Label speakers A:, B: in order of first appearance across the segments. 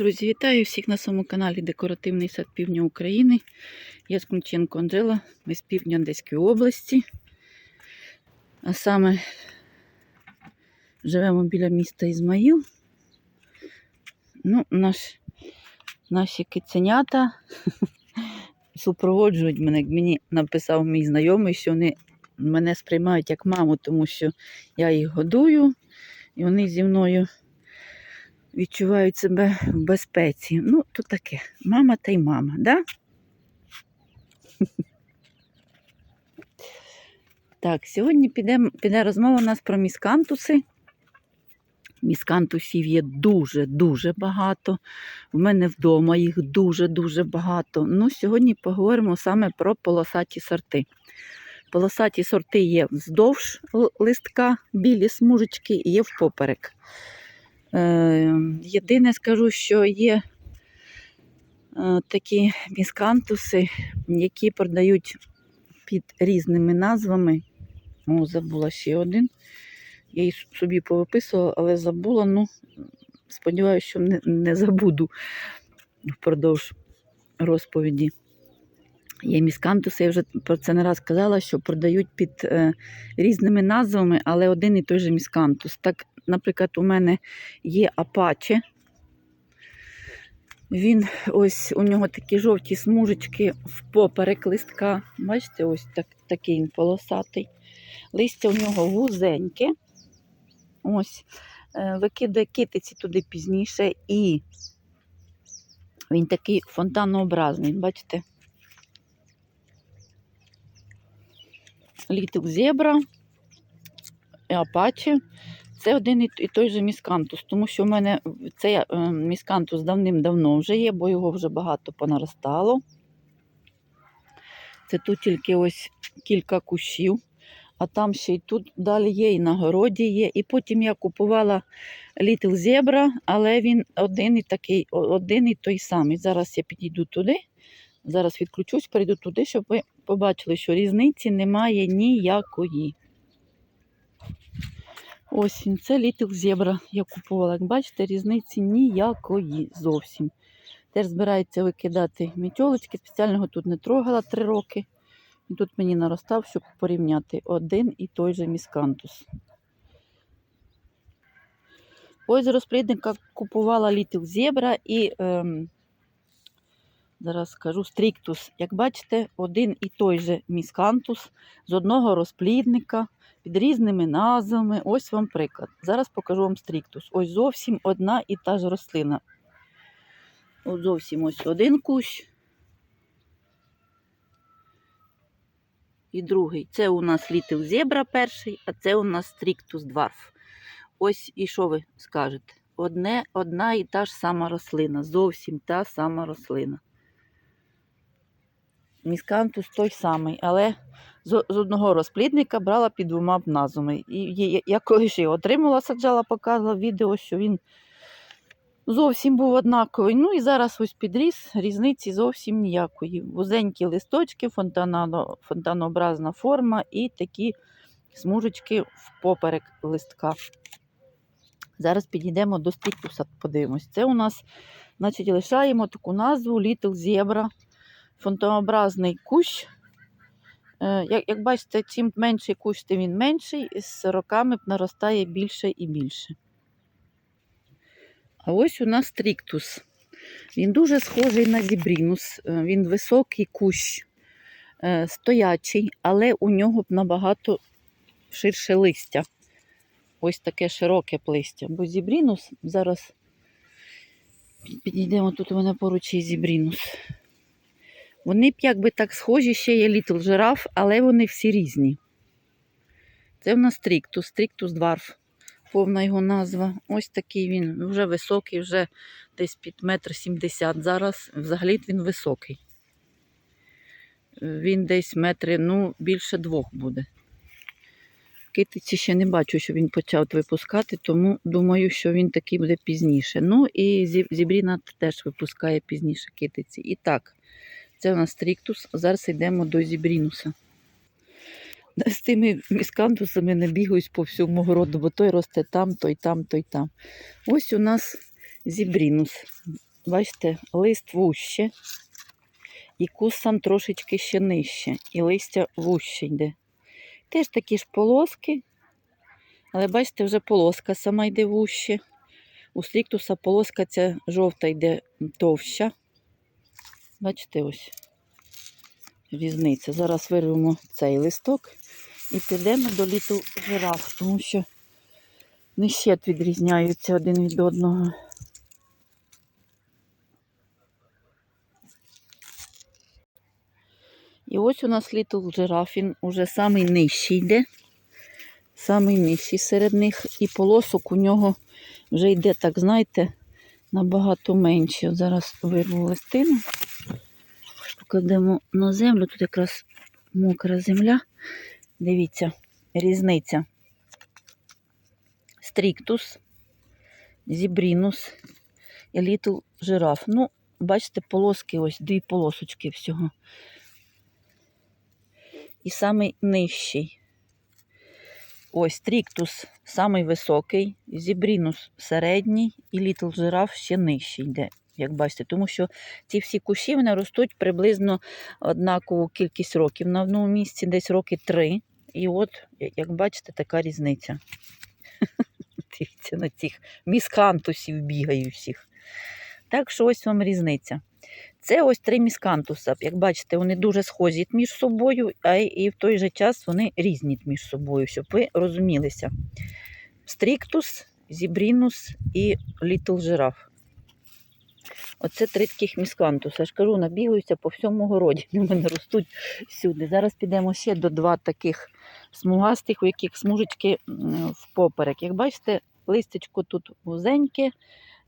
A: Друзі, вітаю всіх на своєму каналі Декоративний сад Півдня України. Я Скунченко Анжела, ми з півдня Одеської області. А саме живемо біля міста Ізмаїл. Ну, наш, наші киценята супроводжують мене. Як Мені написав мій знайомий, що вони мене сприймають як маму, тому що я їх годую, і вони зі мною відчувають себе в безпеці. Ну, то таке. Мама та й мама, да? Так, сьогодні піде, піде розмова у нас про міскантуси. Міскантусів є дуже-дуже багато. У мене вдома їх дуже-дуже багато. Ну, сьогодні поговоримо саме про полосаті сорти. Полосаті сорти є вздовж листка, білі смужечки і є впоперек. Е, Єдине скажу, що є е, такі міскантуси, які продають під різними назвами. О, забула ще один. Я її собі повиписувала, але забула. Ну, сподіваюся, що не, не забуду впродовж розповіді. Є міскантуси, я вже про це не раз казала, що продають під е, різними назвами, але один і той же міскантус. Так, наприклад, у мене є апаче. Він ось у нього такі жовті смужечки впоперек листка. Бачите, ось так, такий він полосатий. Листя у нього вузеньке. Ось. Е, Викидає китиці туди пізніше, і він такий фонтанообразний, бачите? Літл зебра апаче. Це один і той же міскантус, тому що в мене цей е, міскантус давним-давно вже є, бо його вже багато понаростало. Це тут тільки ось кілька кущів, а там ще й тут далі є, і на городі є. І потім я купувала Little Zebra, але він один і такий, один і той самий. Зараз я підійду туди, зараз відключусь, перейду туди, щоб ви побачили, що різниці немає ніякої. Ось це Little Zebra я купувала. Як бачите, різниці ніякої зовсім. Теж збирається викидати мітьолочки, спеціально його тут не трогала три роки. І тут мені наростав, щоб порівняти один і той же міскантус. Ось з розплідника купувала Little Zebra і ем, зараз скажу стріктус. Як бачите, один і той же міскантус з одного розплідника під різними назвами. Ось вам приклад. Зараз покажу вам стріктус. Ось зовсім одна і та ж рослина. От зовсім ось один кущ. І другий. Це у нас Little Zebra перший, а це у нас Strictus Dwarf. Ось і що ви скажете? Одне, одна і та ж сама рослина. Зовсім та сама рослина. Міскантус той самий, але з, одного розплідника брала під двома назвами. І я, я коли його отримала, саджала, показувала відео, що він зовсім був однаковий. Ну і зараз ось підріс, різниці зовсім ніякої. Вузенькі листочки, фонтанообразна форма і такі смужечки впоперек листка. Зараз підійдемо до стріктуса, подивимось. Це у нас, значить, лишаємо таку назву Little Zebra, фонтанообразний кущ. Е, Як, як бачите, чим менший кущ, тим він менший, і з роками наростає більше і більше. А ось у нас стріктус. Він дуже схожий на зібрінус. Е, Він високий кущ, е, стоячий, але у нього набагато ширше листя. Ось таке широке листя. Бо зібрінус зараз підійдемо тут у мене поруч є зібрінус. Вони б якби так схожі, ще є Літл жираф, але вони всі різні. Це в нас стріктус, стріктус дварф, повна його назва. Ось такий він, вже високий, вже десь під метр сімдесят. Зараз взагалі він високий. Він десь метри, ну, більше двох буде. Китиці ще не бачу, що він почав випускати, тому думаю, що він такий буде пізніше. Ну і зібріна теж випускає пізніше китиці. І так, це у нас стріктус. Зараз йдемо до зібрінуса. З тими міскантусами не бігаюсь по всьому городу, бо той росте там, той там, той там. Ось у нас зібрінус. бачите, лист вуще, і кус сам трошечки ще нижче, і листя вуще йде. Теж такі ж полоски, але бачите, вже полоска сама йде вуще. У сліктуса полоска ця жовта йде товща. Бачите, ось різниця. Зараз вирвемо цей листок і підемо до літу жираф, тому що нещет відрізняються один від одного. І ось у нас літл жираф, він уже самий нижчий йде. Самий нижчий серед них. І полосок у нього вже йде, так знаєте, набагато менше. Зараз вирву листину. Покладемо на землю. Тут якраз мокра земля. Дивіться, різниця. Стріктус, зібрінус і літл жираф. Ну, бачите, полоски, ось дві полосочки всього. І самий нижчий. Ось стріктус самий високий, зібрінус середній і літл жираф ще нижчий йде, як бачите. Тому що ці всі кущі вони ростуть приблизно однакову кількість років на одному місці, десь роки три. І от, як бачите, така різниця. Дивіться, на цих міскантусів бігаю всіх. Так що ось вам різниця. Це ось три міскантуса. Як бачите, вони дуже схожі між собою, а і в той же час вони різні між собою, щоб ви розумілися. Стріктус, зібрінус і літл жираф. Оце три таких міскантуса. Я ж кажу, набігаються по всьому городі. Вони мене ростуть всюди. Зараз підемо ще до два таких смугастих, у яких смужечки впоперек. Як бачите, листечко тут вузеньке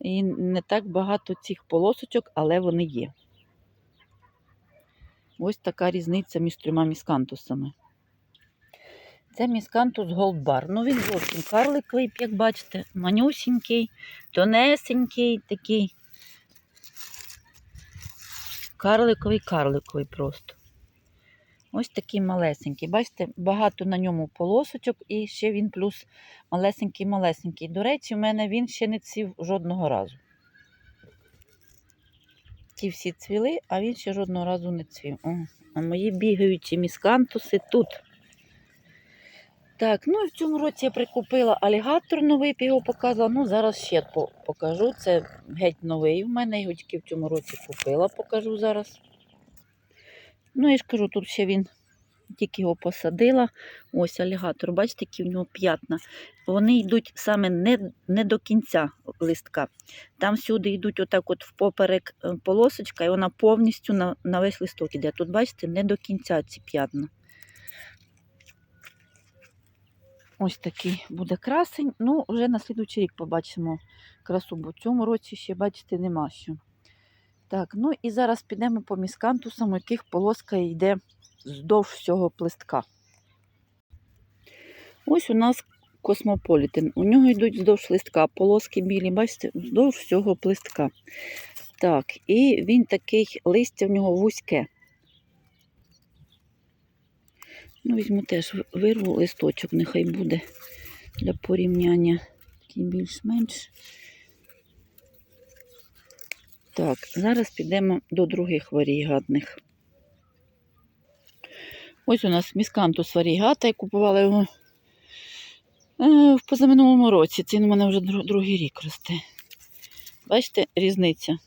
A: і не так багато цих полосочок, але вони є. Ось така різниця між трьома міскантусами. Це міскантус Голдбар. Ну, він зовсім карликовий, як бачите, манюсінький, тонесенький такий. Карликовий, карликовий просто. Ось такий малесенький. Бачите, багато на ньому полосочок і ще він плюс малесенький-малесенький. До речі, в мене він ще не цвів жодного разу. Ті всі цвіли, а він ще жодного разу не цвів. О, а мої бігаючі міскантуси тут. Так, ну і в цьому році я прикупила алігатор новий, його показувала. Ну, зараз ще покажу. Це геть новий. У мене його тільки в цьому році купила, покажу зараз. Ну, я ж кажу, тут ще він тільки його посадила. Ось алігатор, бачите, які в нього п'ятна. Вони йдуть саме не, не до кінця листка. Там сюди йдуть отак от впоперек е, полосочка, і вона повністю на, на весь листок іде. Тут, бачите, не до кінця ці п'ятна. Ось такий буде красень. Ну, вже на слідуючий рік побачимо красу, бо в цьому році ще, бачите, нема що. Так, ну і зараз підемо по міскантусам, у яких полоска йде вздовж всього плистка. Ось у нас космополітен. У нього йдуть вздовж листка, полоски білі, бачите, вздовж всього плистка. Так, і він такий листя в нього вузьке. Ну, візьму теж вирву листочок, нехай буде для порівняння такий більш-менш. Так, зараз підемо до других варігатних. Ось у нас міскантус варігата, я купувала його е, в позаминулому році. Це він у мене вже другий рік росте. Бачите, різниця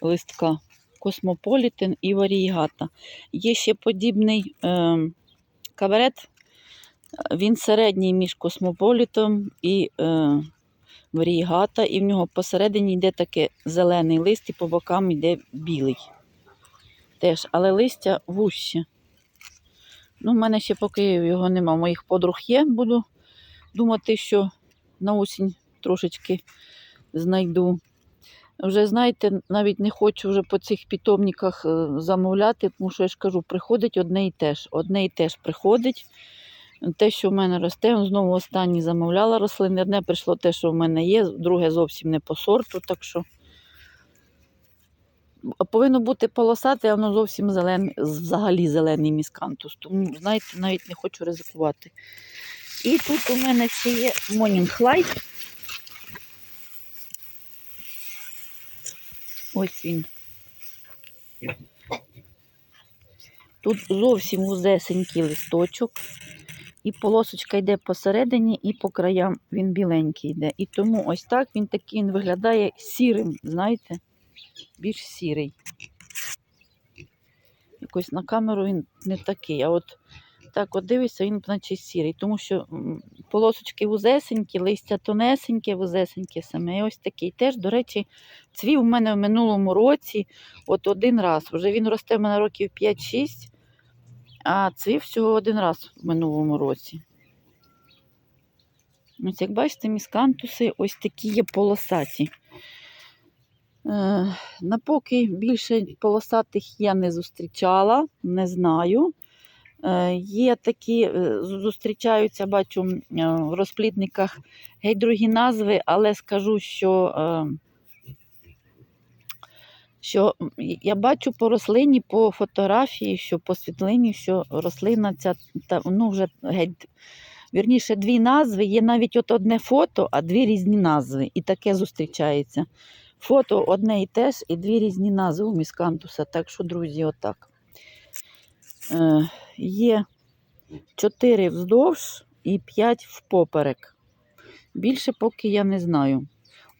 A: листка. Космополітен і варігата. Є ще подібний е, кабарет. Він середній між космополітом і е, варігата, і в нього посередині йде таке зелений лист, і по бокам йде білий. Теж, але листя вуще. Ну, в мене ще поки його нема. Моїх подруг є. Буду думати, що на осінь трошечки знайду. Вже, знаєте, навіть не хочу вже по цих питомниках е, замовляти, тому що я ж кажу, приходить одне і те ж. Одне і те ж приходить. Те, що в мене росте, он знову останній замовляла рослини. Одне прийшло те, що в мене є, друге зовсім не по сорту, так що повинно бути полосате, а воно зовсім зелений, взагалі зелений міскантус. Тому, знаєте, навіть не хочу ризикувати. І тут у мене ще є Morning Light. Ось він. Тут зовсім вузесенький листочок, і полосочка йде посередині, і по краям він біленький йде. І тому ось так він такий він виглядає сірим, знаєте, більш сірий. Якось на камеру він не такий. А от так от дивишся, він наче сірий, тому що полосочки вузесенькі, листя тонесеньке, вузесеньке саме. І ось такий. Теж, до речі, цвів у мене в минулому році от один раз. Вже він росте в мене років 5-6, а цвів всього один раз в минулому році. Ось, як бачите, міскантуси ось такі є полосаті. Е, Напоки більше полосатих я не зустрічала, не знаю. Е, Є такі, е, зустрічаються, бачу, е, в розплідниках геть другі назви, але скажу, що, е, що я бачу по рослині, по фотографії, що по світлині, що рослина ця та, ну, вже геть. Вірніше, дві назви, є навіть от одне фото, а дві різні назви. І таке зустрічається. Фото одне і те ж, і дві різні назви у міскантуса. Так що, друзі, отак. Е, є 4 вздовж і 5 впоперек. Більше поки я не знаю.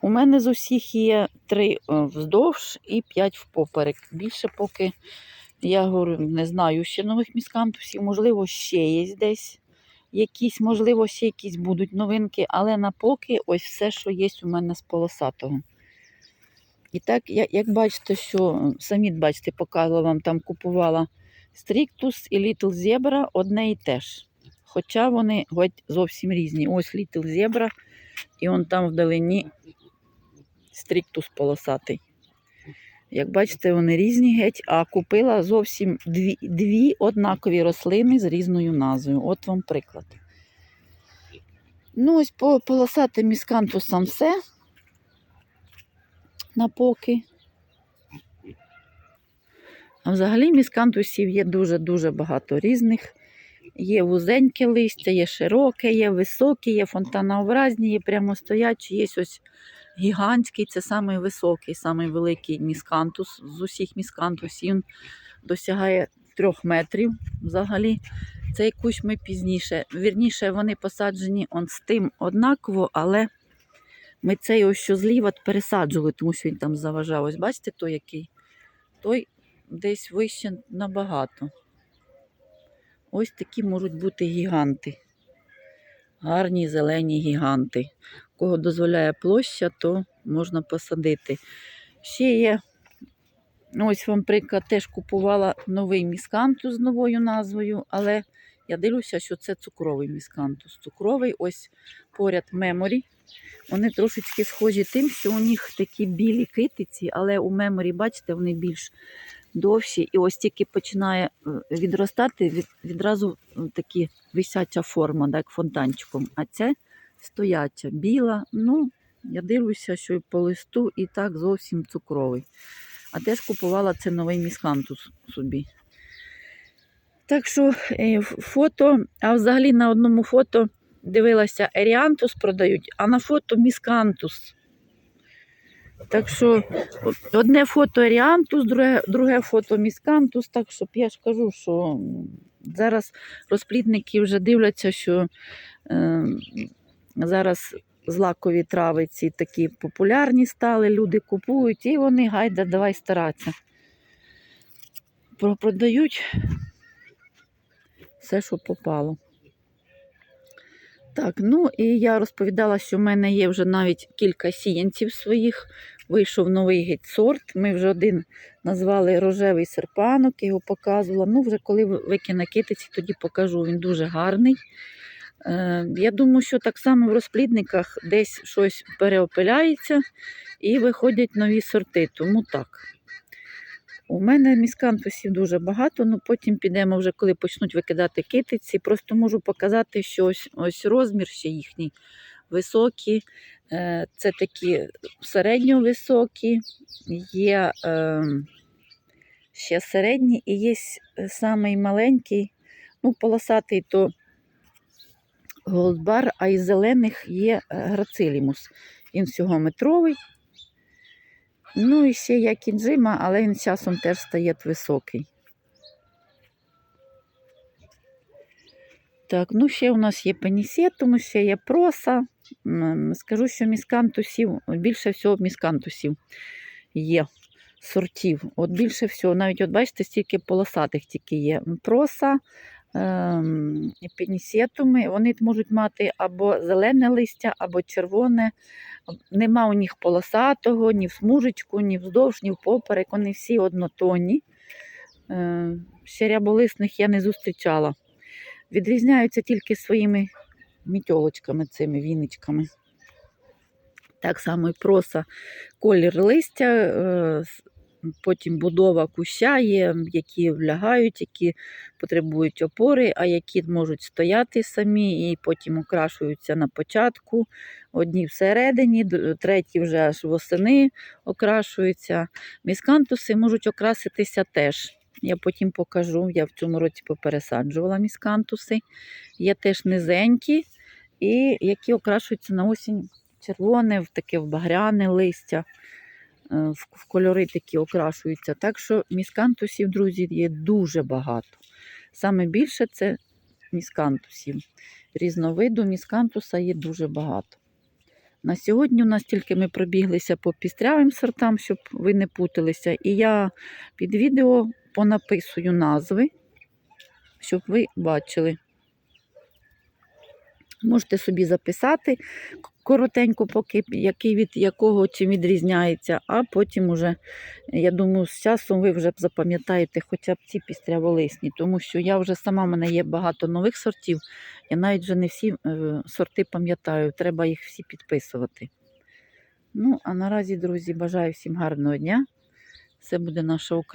A: У мене з усіх є 3 вздовж і 5 впоперек. Більше поки я говорю, не знаю ще нових міскантусів. Можливо, ще є десь якісь, можливо, ще якісь будуть новинки, але на поки ось все, що є у мене з полосатого. І так, як бачите, що самі бачите, показувала вам там купувала Strictus і Little Zebra одне і те ж. Хоча вони геть зовсім різні. Ось Little Zebra, і он там вдалині Strictus полосатий. Як бачите, вони різні геть, а купила зовсім дві, дві однакові рослини з різною назвою. От вам приклад. Ну, ось по полосатим міскантусам все. На поки. А взагалі міскантусів є дуже-дуже багато різних. Є вузеньке листя, є широке, є високе, є фонтанообразні, є прямостоячі, є ось гігантський, це самий високий, самий великий міскантус з усіх міскантусів. Він досягає трьох метрів взагалі. Цей кущ ми пізніше. Вірніше, вони посаджені он з тим однаково, але ми цей ось що зліва пересаджували, тому що він там заважав. Ось бачите, той який? Той десь вище набагато. Ось такі можуть бути гіганти. Гарні зелені гіганти. Кого дозволяє площа, то можна посадити. Ще є, ось вам приклад, теж купувала новий міскантус з новою назвою, але я дивлюся, що це цукровий міскантус. Цукровий, ось поряд меморі. Вони трошечки схожі тим, що у них такі білі китиці, але у меморі, бачите, вони більш довші. І ось тільки починає е, відростати, від, відразу е, такі висяча форма, так, фонтанчиком. А це стояча, біла. Ну, я дивлюся, що і по листу, і так зовсім цукровий. А теж купувала це новий міскантус собі. Так що е, фото, а взагалі на одному фото дивилася еріантус продають, а на фото міскантус. Так що одне фото еріантус, друге, друге фото міскантус. Так що я ж кажу, що зараз розплідники вже дивляться, що е, зараз злакові трави ці такі популярні стали, люди купують і вони гайда, давай старатися. Про- Продають все, що попало. Так, ну і я розповідала, що в мене є вже навіть кілька сіянців своїх. Вийшов новий геть сорт. Ми вже один назвали рожевий серпанок, його показувала. Ну, вже коли викине китиці, тоді покажу. Він дуже гарний. Е, я думаю, що так само в розплідниках десь щось переопиляється і виходять нові сорти. Тому так. У мене міскантусів дуже багато, ну потім підемо вже, коли почнуть викидати китиці. Просто можу показати, що ось, ось розмір ще їхній високий. Е, Це такі середньовисокі, є е, ще середні і є самий маленький, ну, полосатий то голдбар, а із зелених є е, грацилімус. Він всього метровий. Ну і ще є кінджима, але він часом теж стає високий. Так, ну ще у нас є пенісетум, ще є проса. Скажу, що міскантусів, більше всього міскантусів є сортів. От більше всього, навіть от бачите, стільки полосатих тільки є. Проса, ем, пенісетуми, вони можуть мати або зелене листя, або червоне. Нема у них полосатого, ні в смужечку, ні вздовж, ні впоперек. Вони всі однотонні. Е, ще ряболисних я не зустрічала. Відрізняються тільки своїми мітьолочками, цими віничками. Так само і проса, колір листя, е, потім будова куща є, які влягають, які потребують опори, а які можуть стояти самі і потім окрашуються на початку. Одні всередині, треті вже аж восени окрашуються. Міскантуси можуть окраситися теж. Я потім покажу. Я в цьому році попересаджувала міскантуси. Є теж низенькі, і які окрашуються на осінь червоне, в таке в багряне листя, е, в, в кольори такі окрашуються. Так що міскантусів, друзі, є дуже багато. Саме більше це міскантусів. Різновиду міскантуса є дуже багато. На сьогодні у нас тільки ми пробіглися по пістрявим сортам, щоб ви не путалися. І я під відео понаписую назви, щоб ви бачили. Можете собі записати коротенько, поки який від якого чим відрізняється, а потім уже, я думаю, з часом ви вже запам'ятаєте хоча б ці пістряволисні, тому що я вже сама в мене є багато нових сортів. Я навіть вже не всі е, сорти пам'ятаю, треба їх всі підписувати. Ну, а наразі, друзі, бажаю всім гарного дня. Це буде наша Україна.